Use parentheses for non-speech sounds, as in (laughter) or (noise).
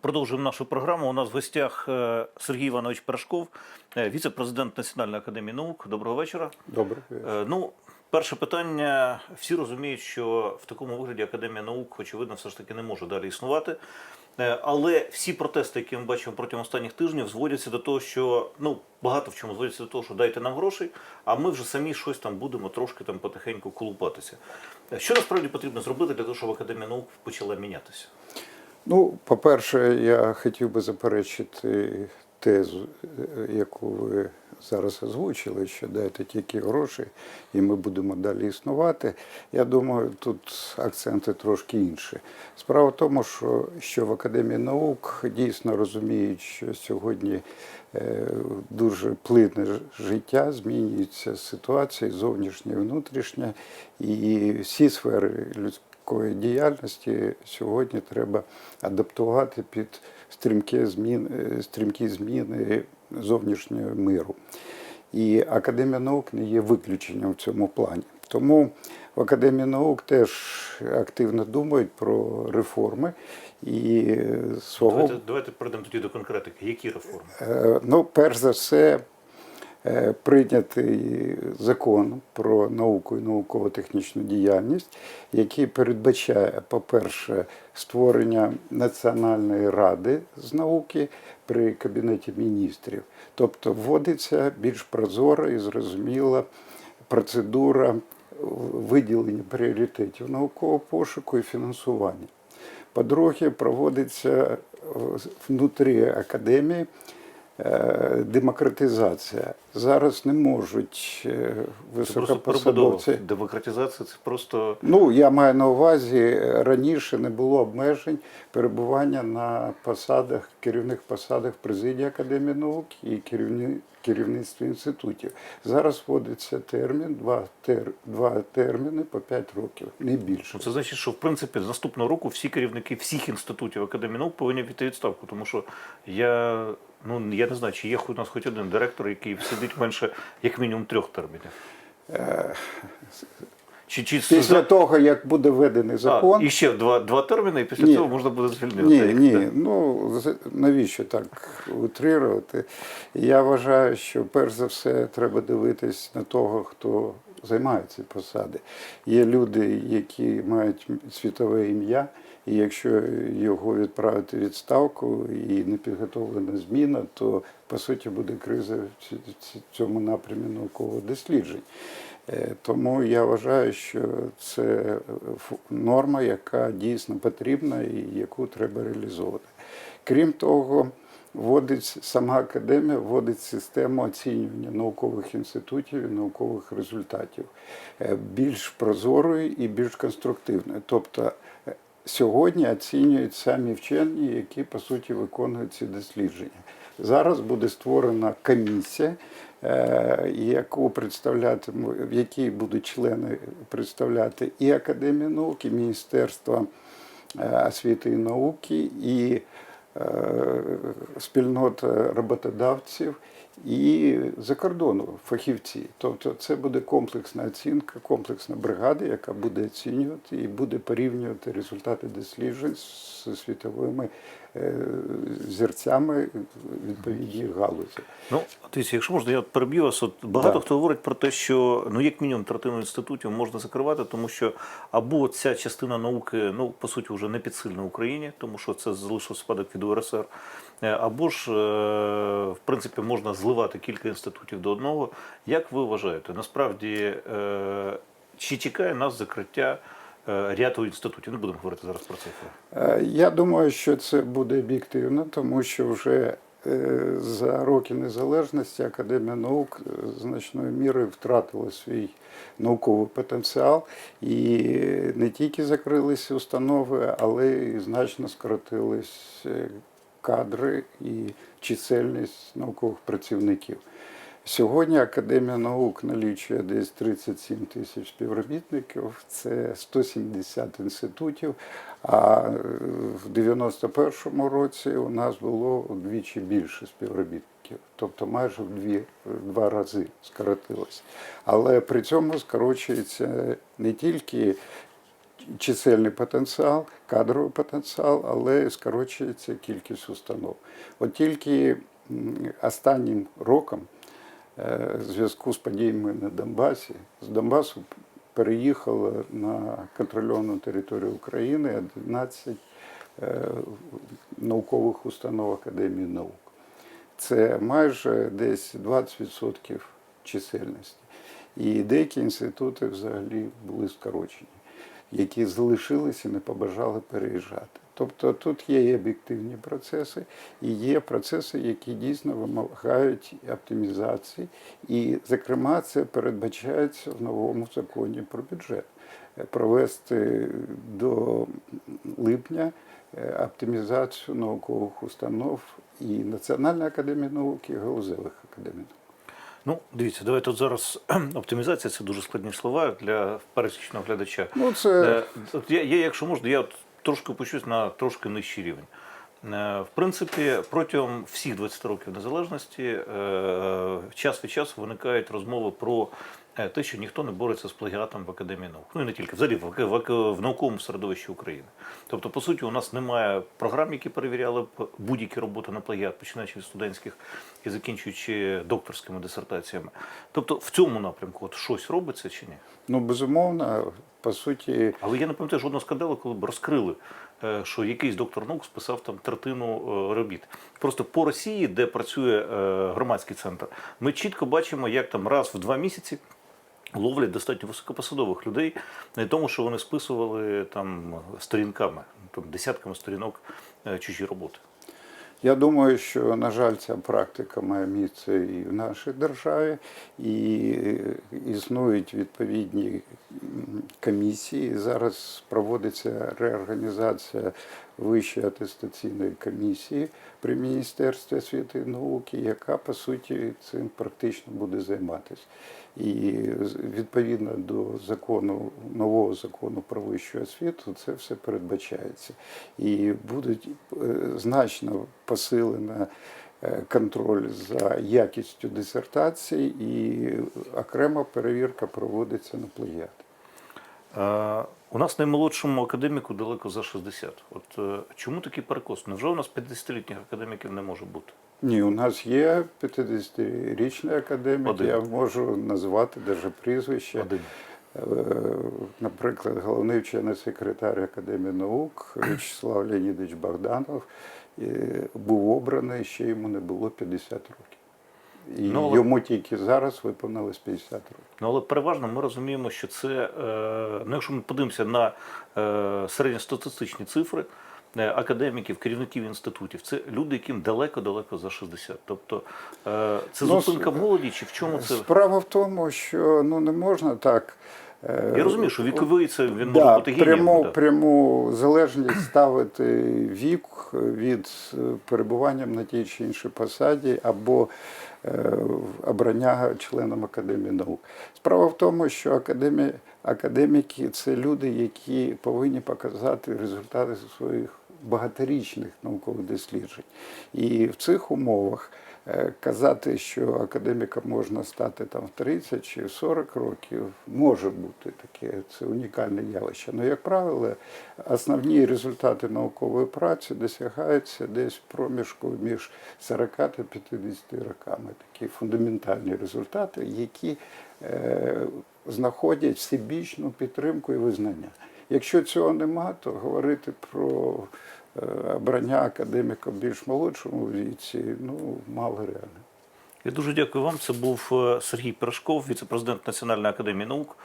Продовжуємо нашу програму. У нас в гостях е, Сергій Іванович Пирожков, е, віце-президент Національної академії наук. Доброго вечора. Добре. Е, Ну, перше питання. Всі розуміють, що в такому вигляді Академія наук, очевидно, все ж таки не може далі існувати. Але всі протести, які ми бачимо протягом останніх тижнів, зводяться до того, що ну багато в чому зводяться до того, що дайте нам грошей, а ми вже самі щось там будемо трошки там потихеньку колупатися. Що насправді потрібно зробити для того, щоб Академія наук почала мінятися? Ну, по-перше, я хотів би заперечити тезу, яку ви зараз озвучили, що дайте тільки гроші, і ми будемо далі існувати. Я думаю, тут акценти трошки інші. Справа в тому, що, що в Академії наук дійсно розуміють, що сьогодні е, дуже плитне життя, змінюється ситуація зовнішня і внутрішня, і всі сфери людської діяльності сьогодні треба адаптувати під стрімкі зміни, стрімкі зміни зовнішнього миру. І Академія наук не є виключенням в цьому плані. Тому в Академії наук теж активно думають про реформи і свого Давайте, давайте перейдемо тоді до конкретики. Які реформи? Е, Ну, перш за все, е, прийнятий закон про науку і науково-технічну діяльність, який передбачає, по-перше, створення Національної ради з науки при Кабінеті міністрів. Тобто вводиться більш прозора і зрозуміла процедура виділення пріоритетів наукового пошуку і фінансування. По-друге, проводиться е, внутрі академії е, демократизація. Зараз не можуть високопосадовці. Це. Демократизація це просто Ну, я маю на увазі, е, раніше не було обмежень перебування на посадах, керівних посадах президії Академії наук і керівні, керівництві інститутів. Зараз вводиться термін, два, тер, два терміни по 5 років, не більше. Це значить, що в принципі з наступного року всі керівники всіх інститутів академії наук повинні піти відставку. Тому що я ну я не знаю, чи є у нас хоч один директор, який сидить менше як мінімум трьох термінів. Чи, чи Після того, як буде введений закон, а, і ще два, два терміни, і після Ні. цього можна буде звільнити. Ні, ні, так. ну навіщо так утрирувати? Я вважаю, що перш за все треба дивитись на того, хто займає ці посади. Є люди, які мають світове ім'я, і якщо його відправити відставку і не підготовлена зміна, то по суті буде криза в цьому напрямі наукових досліджень. Е, Тому я вважаю, що це е, норма, яка дійсно потрібна і яку треба реалізовувати. Крім того, вводить сама академія вводить систему оцінювання наукових інститутів і наукових результатів е, більш прозорою і більш конструктивною. Тобто сьогодні оцінюють самі вчені, які по суті виконують ці дослідження. Зараз буде створена комісія, е, яку представлятиму, в якій будуть члени представляти і Академія наук, і Міністерство е, освіти і науки, і е, спільнота роботодавців, і за кордону фахівці. Тобто це буде комплексна оцінка, комплексна бригада, яка буде оцінювати і буде порівнювати результати досліджень з світовими е, зірцями відповідних галузі. Ну, дивіться, якщо можна, я переб'ю вас. От багато Так. хто говорить про те, що ну як мінімум третину інститутів можна закривати, тому що або ця частина науки, ну по суті, вже не підсильна Україні, тому що це залишив спадок від УРСР. е, Або ж, е, в принципі, можна зливати кілька інститутів до одного. Як ви вважаєте, насправді е, чи чекає нас закриття е, ряду інститутів? Не будемо говорити зараз про цифри. Е, Я думаю, що це буде об'єктивно, тому що вже за роки незалежності Академія наук значною мірою втратила свій науковий потенціал і не тільки закрилися установи, але і значно скоротились кадри і чисельність наукових працівників. Сьогодні Академія наук налічує десь 37 тисяч співробітників, це 170 інститутів. А е, в 91-му році у нас було вдвічі більше співробітників, тобто майже в дві, два рази скоротилось. Але при цьому скорочується не тільки чисельний потенціал, кадровий потенціал, але скорочується кількість установ. От тільки останнім роком, е, в зв'язку з подіями на Донбасі, з Донбасу переїхало на контрольовану територію України 11 е, наукових установ Академії наук. Це майже десь 20% чисельності. І деякі інститути взагалі були скорочені, які залишилися і не побажали переїжджати. Тобто тут є і об'єктивні процеси, і є процеси, які дійсно вимагають оптимізації. І, зокрема, це передбачається в новому законі про бюджет. Провести до липня е, оптимізацію наукових установ і Національної академії наук, і галузевих академій наук. Ну, дивіться, давайте от зараз (clears throat) оптимізація це дуже складні слова для пересічного глядача. Ну, це Е, от я, я, якщо можна, я от трошки опущусь на трошки нижчий рівень. Е, В принципі, протягом всіх 20 років незалежності е, час від часу виникають розмови про е, те, що ніхто не бореться з плагіатом в академії наук. Ну і не тільки взагалі в, в, в науковому середовищі України. Тобто, по суті, у нас немає програм, які перевіряли б будь-які роботи на плагіат, починаючи від студентських і закінчуючи докторськими дисертаціями. Тобто, в цьому напрямку от щось робиться чи ні? ну безумовно, по суті, Але я не пам'ятаю жодного скандалу, коли б розкрили, е, що якийсь доктор наук списав там третину е, робіт. Просто по Росії, де працює е, громадський центр, ми чітко бачимо, як там раз в два місяці. Ловлять достатньо високопосадових людей, не тому, що вони списували там сторінками, там, десятками сторінок е, чужі роботи. Я думаю, що, на жаль, ця практика має місце і в нашій державі, і е, існують відповідні комісії. Зараз проводиться реорганізація Вищої атестаційної комісії при Міністерстві освіти і науки, яка по суті цим практично буде займатися. І відповідно до закону нового закону про вищу освіту це все передбачається. І будуть е, значно посилена е, контроль за якістю дисертацій, і окрема перевірка проводиться на плагіат. У нас наймолодшому академіку далеко за 60. От е, чому такий перекос? Невже у нас 50-літніх академіків не може бути? Ні, у нас є 50-річний академік, Один. я можу назвати навіть прізвище. Один. Е, Наприклад, головний вчений секретар Академії наук В'ячеслав Леонідович Богданов е, був обраний, ще йому не було 50 років. І Ну, але- йому тільки зараз виповнилось 50 років. Ну, але переважно ми розуміємо, що це, е, ну, якщо ми подивимося на е, середньостатистичні цифри е, академіків, керівників інститутів, це люди, яким далеко-далеко за 60. Тобто е, це Ну, молоді, чи в чому це? Справа в тому, що ну не можна так. Е, Я розумію, що віковий це він може бути генієм. пряму, да. пряму залежність ставити вік від е, перебування на тій чи іншій посаді або е, обрання членом Академії наук. Справа в тому, що академі, академіки це люди, які повинні показати результати своїх багаторічних наукових досліджень. І в цих умовах е, казати, що академіком можна стати там в 30 чи в 40 років, може бути таке, це унікальне явище. Але, як правило, основні результати наукової праці досягаються десь проміжку між 40 та 50 роками. Такі фундаментальні результати, які е, знаходять всебічну підтримку і визнання. Якщо цього нема, то говорити про е, обрання академіка в більш молодшому віці ну мало реально. Я дуже дякую вам. Це був е, Сергій Пирожков, віце-президент Національної академії наук.